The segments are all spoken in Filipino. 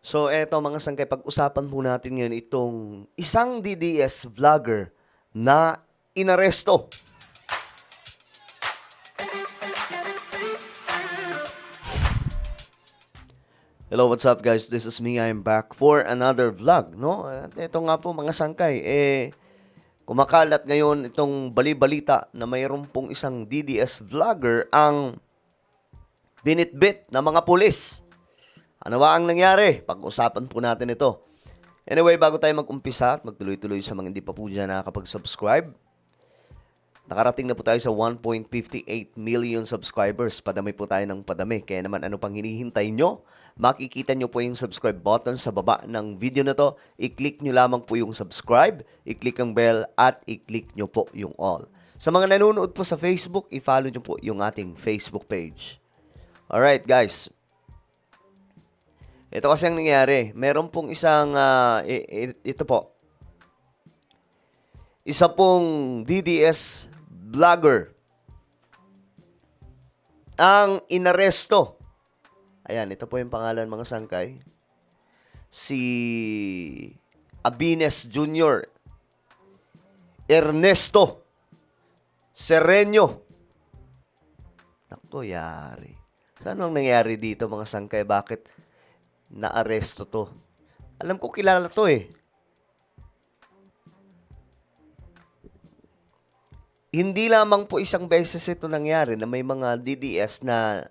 So eto mga sangkay, pag-usapan po natin ngayon itong isang DDS vlogger na inaresto. Hello, what's up guys? This is me. I'm back for another vlog, no? At ito nga po mga sangkay, eh kumakalat ngayon itong bali-balita na mayroon pong isang DDS vlogger ang binitbit ng mga pulis. Ano ba ang nangyari? Pag-usapan po natin ito. Anyway, bago tayo mag-umpisa at magtuloy-tuloy sa mga hindi pa po dyan nakakapag-subscribe, nakarating na po tayo sa 1.58 million subscribers. Padami po tayo ng padami. Kaya naman ano pang hinihintay nyo? Makikita nyo po yung subscribe button sa baba ng video na to. I-click nyo lamang po yung subscribe, i-click ang bell, at i-click nyo po yung all. Sa mga nanonood po sa Facebook, i-follow nyo po yung ating Facebook page. Alright guys, ito kasi ang nangyari. Meron pong isang, i- ito po, isa pong DDS vlogger ang inaresto. Ayan, ito po yung pangalan mga sangkay. Si Abines Jr. Ernesto Sereño. Nako, yari. So, ano ang nangyari dito mga sangkay? Bakit na-aresto to? Alam ko kilala to eh. Hindi lamang po isang beses ito nangyari na may mga DDS na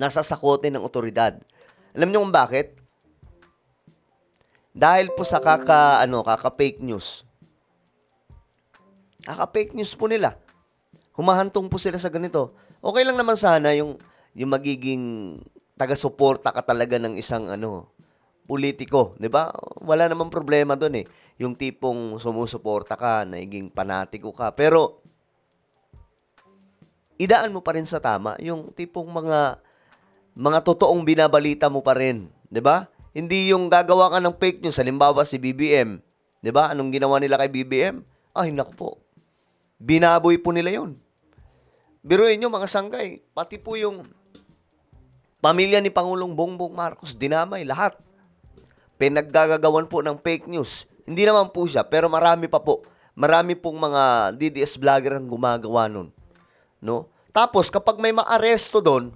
nasa sakote ng otoridad. Alam niyo kung bakit? Dahil po sa kaka ano, kaka fake news. Kaka fake news po nila. Humahantong po sila sa ganito. Okay lang naman sana yung yung magiging taga-suporta ka talaga ng isang ano politiko, 'di ba? Wala namang problema doon eh. Yung tipong sumusuporta ka, naging panatiko ka. Pero idaan mo pa rin sa tama yung tipong mga mga totoong binabalita mo pa rin, 'di ba? Hindi yung gagawa ka ng fake news, halimbawa si BBM, 'di ba? Anong ginawa nila kay BBM? Ay naku po. Binaboy po nila 'yon. Biruin nyo mga sangkay, pati po yung pamilya ni Pangulong Bongbong Marcos, dinamay lahat. Pinaggagawan po ng fake news. Hindi naman po siya, pero marami pa po. Marami pong mga DDS vlogger ang gumagawa nun. No? Tapos, kapag may maaresto doon,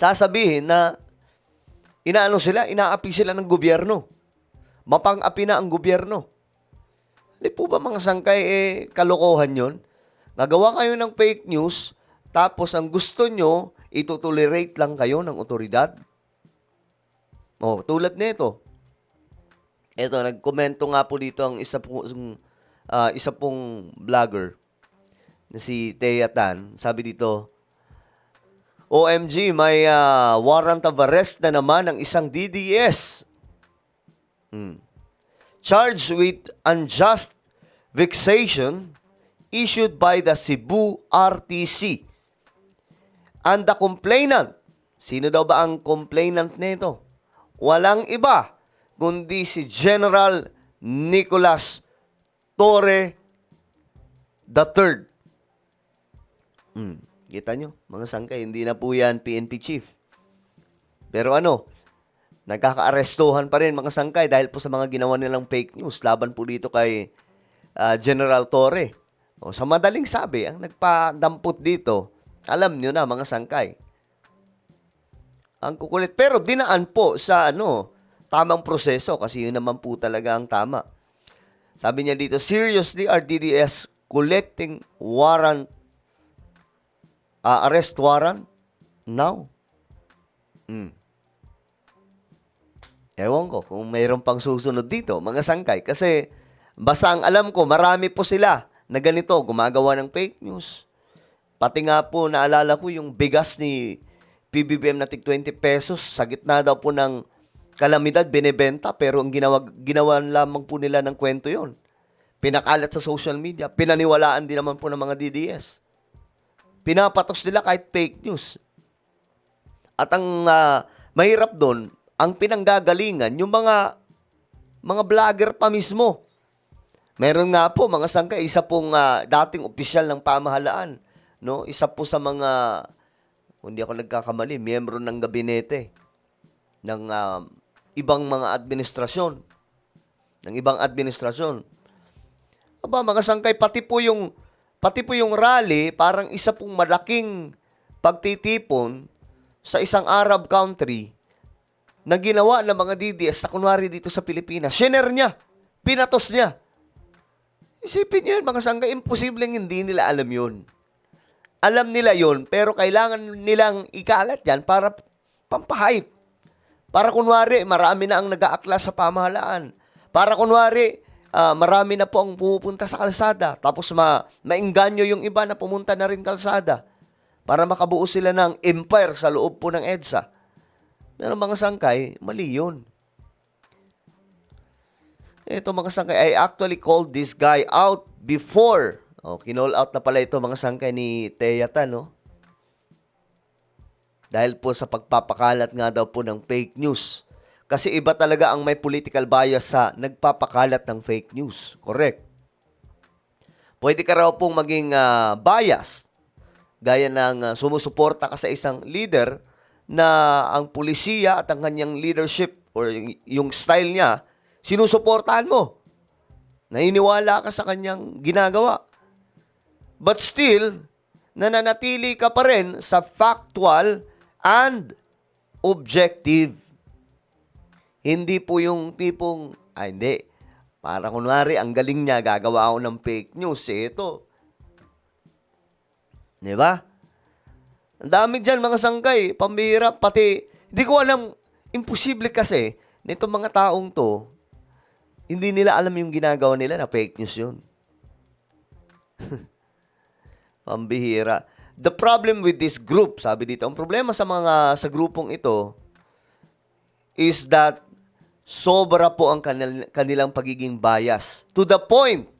sasabihin na inaano sila, inaapi sila ng gobyerno. Mapang-api na ang gobyerno. Hindi po ba mga sangkay eh kalokohan yon? Nagawa kayo ng fake news, tapos ang gusto nyo, itutolerate lang kayo ng otoridad. Oh, tulad nito. Ito, nagkomento nga po dito ang isa po, ah, isa pong vlogger na si Thea Tan. Sabi dito, OMG, may ah, warrant of arrest na naman ng isang DDS. Hmm. Charged with unjust vexation issued by the Cebu RTC. And the complainant, sino daw ba ang complainant nito? Walang iba kundi si General Nicolas Torre III. Hmm, kita nyo, mga sangkay, hindi na po yan PNP chief. Pero ano, nagkaka-arestuhan pa rin mga sangkay dahil po sa mga ginawa nilang fake news laban po dito kay ah, General Torre. O, sa madaling sabi, ang nagpadampot dito, alam nyo na mga sangkay. Ang kukulit. Pero dinaan po sa ano, tamang proseso kasi yun naman po talaga ang tama. Sabi niya dito, seriously are DDS collecting warrant, ah, arrest warrant now? Hmm. Ewan ko kung mayroon pang susunod dito, mga sangkay. Kasi basta ang alam ko, marami po sila na ganito, gumagawa ng fake news. Pati nga po, naalala ko yung bigas ni PBBM na tig 20 pesos sa gitna daw po ng kalamidad, binebenta. Pero ang ginawa, ginawa lamang po nila ng kwento yon Pinakalat sa social media. Pinaniwalaan din naman po ng mga DDS. Pinapatos nila kahit fake news. At ang ah, mahirap doon, ang pinanggagalingan, yung mga mga vlogger pa mismo. Meron nga po mga sangkay, isa pong ah, dating opisyal ng pamahalaan, no? Isa po sa mga hindi ako nagkakamali, miyembro ng gabinete ng um, ibang mga administrasyon. Ng ibang administrasyon. Aba, mga sangkay, pati po yung pati po yung rally, parang isa pong malaking pagtitipon sa isang Arab country na ginawa ng mga DDS na kunwari dito sa Pilipinas. Shiner niya. Pinatos niya. Isipin niyo yun, mga sangkay, imposibleng hindi nila alam yun. Alam nila yun, pero kailangan nilang ikalat yan para pampahype. Para kunwari, marami na ang nag-aakla sa pamahalaan. Para kunwari, ah, marami na po ang pumupunta sa kalsada. Tapos ma maingganyo yung iba na pumunta na rin kalsada. Para makabuo sila ng empire sa loob po ng EDSA. Pero mga sangkay, mali yun. Ito mga sangkay, I actually called this guy out before. Oh, kinall out na pala ito mga sangkay ni Teyata, no? Dahil po sa pagpapakalat nga daw po ng fake news. Kasi iba talaga ang may political bias sa nagpapakalat ng fake news. Correct. Pwede ka raw pong maging ah, bias. Gaya ng ah, sumusuporta ka sa isang leader na ang pulisiya at ang kanyang leadership or yung, yung style niya, sinusuportahan mo. Naniniwala ka sa kanyang ginagawa. But still, nananatili ka pa rin sa factual and objective. Hindi po yung tipong, ay hindi, para kunwari, ang galing niya, gagawa ako ng fake news. Eh, ito. Di ba? Ang dami dyan, mga sangkay, pambira, pati, hindi ko alam, imposible kasi, nito mga taong to, hindi nila alam yung ginagawa nila na fake news yun. Pambihira. The problem with this group, sabi dito, ang problema sa mga sa grupong ito is that sobra po ang kanil, kanilang pagiging bias. To the point,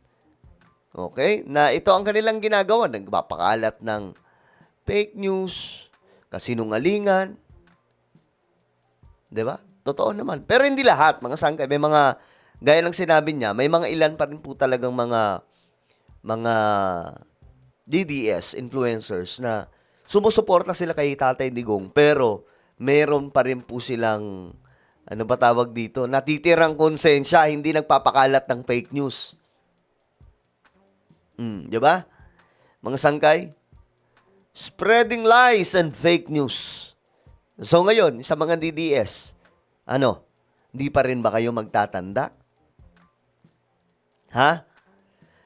okay, na ito ang kanilang ginagawa. Nagpapakalat ng fake news, kasinungalingan, di ba? Totoo naman. Pero hindi lahat, mga sangkay. May mga, gaya ng sinabi niya, may mga ilan pa rin po talagang mga, mga DDS influencers na sumusuporta sila kay Tatay Digong pero meron pa rin po silang ano ba tawag dito, natitirang konsensya, hindi nagpapakalat ng fake news. Hmm, 'di ba? Mga sangkay, spreading lies and fake news. So ngayon, sa mga DDS, ano, hindi pa rin ba kayo magtatanda? Ha?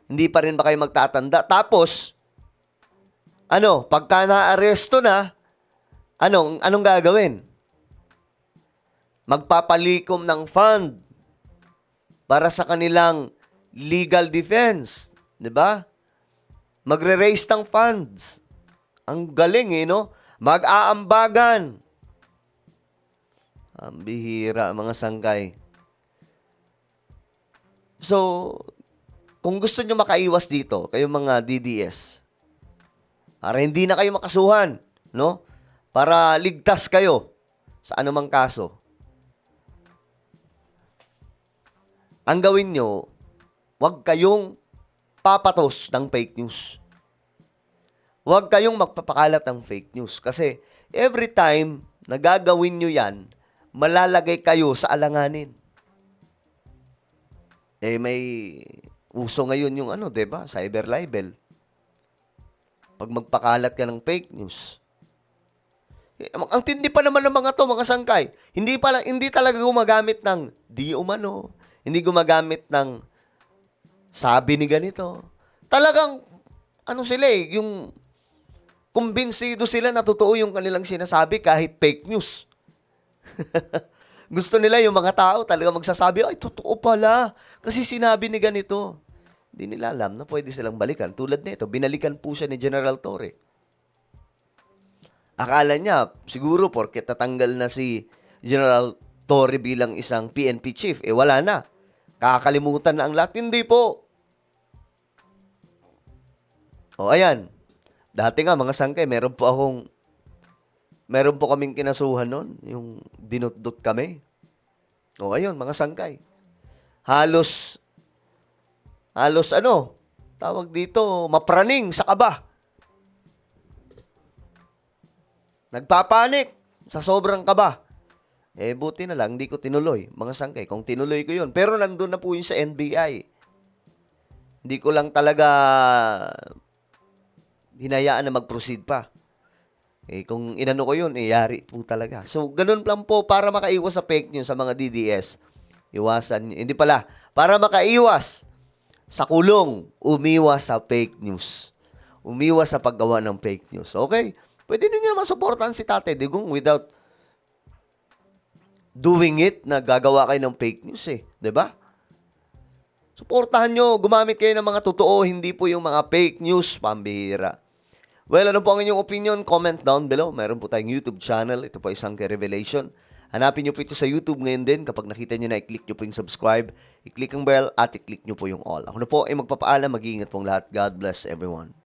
Hindi pa rin ba kayo magtatanda? Tapos, ano, pagka na-aresto na, anong, anong gagawin? Magpapalikom ng fund para sa kanilang legal defense. 'Di ba? Magre-raise ng funds. Ang galing eh, no? Mag-aambagan. Ang bihira, mga sangkay. So, kung gusto nyo makaiwas dito, kayong mga DDS, para hindi na kayo makasuhan, no? Para ligtas kayo sa anumang kaso. Ang gawin nyo, huwag kayong papatos ng fake news. Huwag kayong magpapakalat ng fake news. Kasi every time na gagawin nyo yan, malalagay kayo sa alanganin. Eh, may uso ngayon yung ano, 'di ba? Cyber libel. Pag magpakalat ka ng fake news. Eh, ang tindi pa naman ng mga to, mga sangkay. Hindi pa lang, hindi talaga gumagamit ng di umano. Hindi gumagamit ng sabi ni ganito. Talagang, ano sila eh, yung kumbinsido sila na totoo yung kanilang sinasabi kahit fake news. Gusto nila yung mga tao talaga magsasabi, ay, totoo pala. Kasi sinabi ni ganito. Hindi nila alam na pwede silang balikan. Tulad nito, binalikan po siya ni General Torre. Akala niya, siguro porket tatanggal na si General Torre bilang isang PNP chief, eh wala na. Kakalimutan na ang lahat. Hindi po. O ayan. Dati nga mga sangkay, meron po akong meron po kaming kinasuhan noon, yung dinutdot kami. O ayun, mga sangkay. Halos halos ano, tawag dito, mapraning sa kaba. Nagpapanik sa sobrang kaba. Eh, buti na lang, hindi ko tinuloy. Mga sangkay, kung tinuloy ko yun. Pero nandun na po yun sa NBI. Hindi ko lang talaga hinayaan na mag-proceed pa. Eh, kung inano ko yun, eh, yari po talaga. So, ganun lang po para makaiwas sa fake news sa mga DDS. Iwasan, hindi pala, para makaiwas sa kulong, umiwas sa fake news. Umiwas sa paggawa ng fake news. Okay? Pwede ninyo naman supportan si Tate Digong without doing it na gagawa kayo ng fake news eh. ba? Suportahan nyo, gumamit kayo ng mga totoo, hindi po yung mga fake news, pambihira. Well, ano po ang inyong opinion? Comment down below. Meron po tayong YouTube channel. Ito po isang Revelation. Hanapin nyo po ito sa YouTube ngayon din. Kapag nakita nyo na, i-click nyo po yung subscribe, i-click ang bell, at i-click nyo po yung all. Ako na po ay magpapaalam. Mag-iingat pong lahat. God bless everyone.